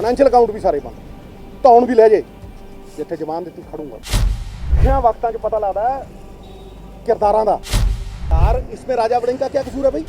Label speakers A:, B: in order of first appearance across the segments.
A: Financial account ਵੀ ਸਾਰੇ ਬੰਦ। ਧੌਣ ਵੀ ਲੈ ਜੇ। ਜਿੱਥੇ ਜ਼ਬਾਨ ਦਿੱਤੀ ਖੜੂੰਗਾ। ਇਹਨਾਂ ਵਕਤਾਂ 'ਚ ਪਤਾ ਲੱਗਦਾ ਹੈ ਕਿਰਦਾਰਾਂ ਦਾ। ਯਾਰ ਇਸਮੇ ਰਾਜਾ ਵੜਿੰਗ ਦਾ ਕੀ ਕਸੂਰ ਹੈ ਬਈ?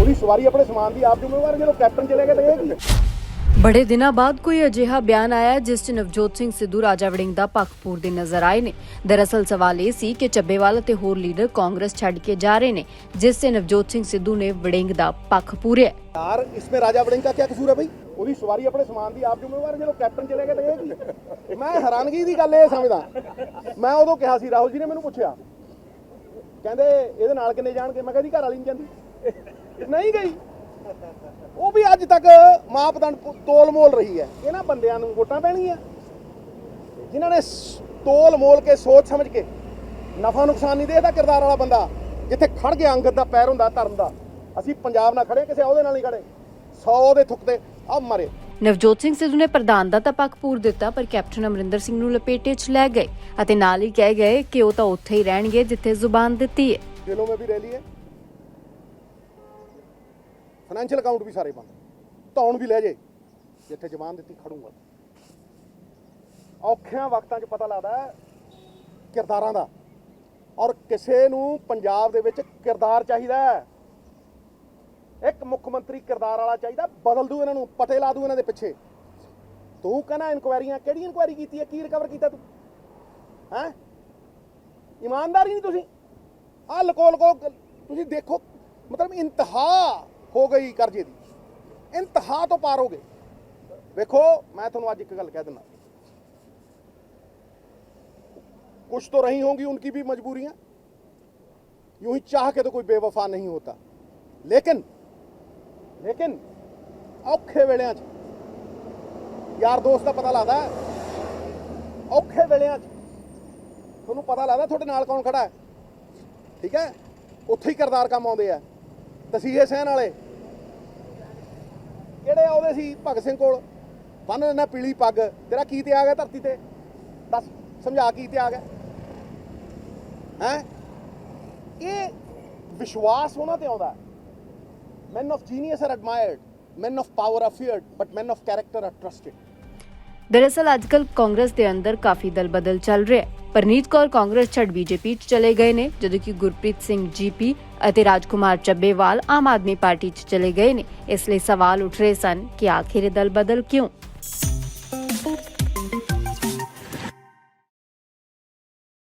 A: ਉਹਦੀ ਸਵਾਰੀ ਆਪਣੇ ਸਮਾਨ ਦੀ ਆਪ ਜ਼ਿੰਮੇਵਾਰ ਜਦੋਂ ਕੈਪਟਨ ਚਲੇ ਗਏ ਤਾਂ ਇਹ ਕੀ
B: ਬੜੇ ਦਿਨਾਂ ਬਾਅਦ ਕੋਈ ਅਜਿਹਾ ਬਿਆਨ ਆਇਆ ਜਿਸ 'ਚ ਨਵਜੋਤ ਸਿੰਘ ਸਿੱਧੂ ਰਾਜਾ ਵੜਿੰਗ ਦਾ ਪੱਖ ਪੂਰਦੇ ਨਜ਼ਰ ਆਏ ਨੇ। ਦਰਅਸਲ ਸਵਾਲ ਇਹ ਸੀ ਕਿ ਚੱਬੇਵਾਲ ਅਤੇ ਹੋਰ ਲੀਡਰ ਕਾਂਗਰਸ ਛੱਡ ਕੇ ਜਾ ਰਹੇ ਨੇ ਜਿਸ 'ਤੇ ਨਵਜੋਤ ਸਿੰਘ ਸਿੱਧੂ ਨੇ ਵੜਿੰਗ ਦਾ ਪੱਖ ਪੂਰਿਆ
A: ਯਾਰ ਇਸਮੇ ਰਾਜਾ ਵੜਿੰਗ ਦਾ ਕੀ ਕਸੂਰ ਹੈ ਬਈ? ਉਹਦੀ ਸਵਾਰੀ ਆਪਣੇ ਸਮਾਨ ਦੀ ਆਪ ਜ਼ਿੰਮੇਵਾਰ ਜਦੋਂ ਕੈਪਟਨ ਚਲੇ ਗਏ ਤਾਂ ਇਹ ਕੀ? ਮੈਂ ਹੈਰਾਨਗੀ ਦੀ ਗੱਲ ਇਹ ਸਮਝਦਾ। ਮੈਂ ਉਦੋਂ ਕਿਹਾ ਸੀ, ਰਾਹੁਲ ਜੀ ਨੇ ਮੈਨੂੰ ਪੁੱਛਿਆ। ਕਹਿੰਦੇ, ਇਹਦੇ ਨਾਲ ਕਿੰਨੇ ਜਾਣਗੇ? ਮੈਂ ਕਿਹਾ ਜੀ, ਘਰ ਵਾਲੀ ਨਹੀਂ ਜਾਂਦੀ। ਨਹੀਂ ਗਈ। ਉਹ ਵੀ ਅੱਜ ਤੱਕ ਮਾਪਦੰਡ ਤੋਲ ਮੋਲ ਰਹੀ ਹੈ। ਇਹਨਾਂ ਬੰਦਿਆਂ ਨੂੰ ਵੋਟਾਂ ਪੈਣਗੀਆਂ। ਜਿਨ੍ਹਾਂ ਨੇ ਤੋਲ ਮੋਲ ਕੇ ਸੋਚ ਸਮਝ ਕੇ ਨਫਾ ਨੁਕਸਾਨ ਨਹੀਂ ਦੇਖਦਾ ਕਿਰਦਾਰ ਵਾਲਾ ਬੰਦਾ, ਜਿੱਥੇ ਖੜ ਗਿਆ ਅੰਗਦ ਦਾ, ਪੈਰ ਹੁੰਦਾ, ਧਰਮ ਦਾ। ਅਸੀਂ ਪੰਜਾਬ ਨਾਲ ਖੜੇ ਕਿਸੇ ਉਹਦੇ ਨਾਲ ਨਹੀਂ ਖੜੇ 100 ਦੇ ਥੁੱਕਦੇ। ਆ ਮਰੇ।
B: ਨਵਜੋਤ ਸਿੰਘ ਸਿੱਧੂ ਨੇ ਪ੍ਰਧਾਨ ਦਾ ਤਾਂ ਪੱਖ ਪੂਰ ਦਿੱਤਾ ਪਰ ਕੈਪਟਨ ਅਮਰਿੰਦਰ ਸਿੰਘ ਨੂੰ ਲਪੇਟੇ 'ਚ ਲੈ ਗਏ ਅਤੇ ਨਾਲ ਹੀ ਕਹਿ ਗਏ ਕਿ ਉਹ ਤਾਂ ਉੱਥੇ ਹੀ ਰਹਿਣਗੇ ਜਿੱਥੇ ਜ਼ੁਬਾਨ ਦਿੱਤੀ ਹੈ।
A: ਦਿਲੋਂ ਮੈਂ ਵੀ ਰਹਿ ਲਈ ਹੈ ਫਾਈਨੈਂਸ਼ੀਅਲ ਅਕਾਊਂਟ ਵੀ ਸਾਰੇ ਬੰਦ। ਧੌਣ ਵੀ ਲੈ ਜੇ। ਜਿੱਥੇ ਜ਼ਬਾਨ ਦਿੱਤੀ ਖੜੂੰਗਾ। ਔਖਿਆਂ ਵਕਤਾਂ 'ਚ ਪਤਾ ਲੱਗਦਾ ਕਿਰਦਾਰਾਂ ਦਾ। ਔਰ ਕਿਸੇ ਨੂੰ ਪੰਜਾਬ ਦੇ ਵਿੱਚ ਕਿਰਦਾਰ ਚਾਹੀਦਾ ਹੈ। ਇੱਕ ਮੁੱਖ ਮੰਤਰੀ ਕਿਰਦਾਰ ਵਾਲਾ ਚਾਹੀਦਾ ਬਦਲ ਦੂ ਇਹਨਾਂ ਨੂੰ ਪਟੇ ਲਾ ਦੂ ਇਹਨਾਂ ਦੇ ਪਿੱਛੇ ਤੂੰ ਕਹਿੰਦਾ ਇਨਕੁਆਇਰੀਆਂ ਕਿਹੜੀ ਇਨਕੁਆਇਰੀ ਕੀਤੀ ਹੈ ਕੀ ਰਿਕਵਰ ਕੀਤਾ ਤੂੰ ਹੈ ਇਮਾਨਦਾਰੀ ਨਹੀਂ ਤੁਸੀਂ ਆ ਲਕੋ ਲਕੋ ਤੁਸੀਂ ਦੇਖੋ ਮਤਲਬ ਇੰਤਹਾ ਹੋ ਗਈ ਕਰਜ਼ੇ ਦੀ ਇੰਤਹਾ ਤੋਂ ਪਾਰ ਹੋ ਗਏ ਵੇਖੋ ਮੈਂ ਤੁਹਾਨੂੰ ਅੱਜ ਇੱਕ ਗੱਲ ਕਹਿ ਦਿੰਦਾ कुछ तो रही होंगी उनकी भी मजबूरियां यूं ही चाह के तो कोई बेवफा नहीं होता लेकिन ਲੇਕਿਨ ਔਖੇ ਵੇਲਿਆਂ 'ਚ ਯਾਰ ਦੋਸਤ ਦਾ ਪਤਾ ਲੱਗਦਾ ਔਖੇ ਵੇਲਿਆਂ 'ਚ ਤੁਹਾਨੂੰ ਪਤਾ ਲੱਗਦਾ ਤੁਹਾਡੇ ਨਾਲ ਕੌਣ ਖੜਾ ਹੈ। ਠੀਕ ਹੈ? ਉੱਥੇ ਹੀ ਕਰਦਾਰ ਕੰਮ ਆਉਂਦੇ ਆ। ਤਸੀਹੇ ਸਹਿਣ ਵਾਲੇ। ਕਿਹੜੇ ਆਉਂਦੇ ਸੀ ਭਗਤ ਸਿੰਘ ਕੋਲ? ਬੰਨ ਲੈਣਾ ਪੀਲੀ ਪੱਗ। ਤੇਰਾ ਕੀ ਤੇ ਆ ਗਿਆ ਧਰਤੀ ਤੇ? ਦੱਸ, ਸਮਝਾ ਕੀ ਤੇ ਆ ਗਿਆ ਹੈ? ਇਹ ਵਿਸ਼ਵਾਸ ਉਹਨਾਂ ਤੇ ਆਉਂਦਾ man of genius are admired man of power are feared but man of character are trusted
B: ਦਰਅਸਲ ਅੱਜਕੱਲ ਕਾਂਗਰਸ ਦੇ ਅੰਦਰ ਕਾਫੀ ਦਲ ਬਦਲ ਚੱਲ ਰਿਹਾ ਹੈ ਪਰਨੀਤ ਕੌਰ ਕਾਂਗਰਸ ਛੱਡ ਬੀਜੇਪੀ 'ਚ ਚਲੇ ਗਏ ਨੇ ਜਦੋਂ ਕਿ ਗੁਰਪ੍ਰੀਤ ਸਿੰਘ ਜੀਪੀ ਅਤੇ ਰਾਜਕੁਮਾਰ ਚੱਬੇਵਾਲ ਆਮ ਆਦਮੀ ਪਾਰਟੀ 'ਚ ਚਲੇ ਗਏ ਨੇ ਇਸ ਲਈ ਸਵਾਲ ਉੱਠ ਰਹੇ ਸਨ ਕਿ ਆਖਿਰ ਇਹ ਦਲ ਬਦਲ ਕਿਉਂ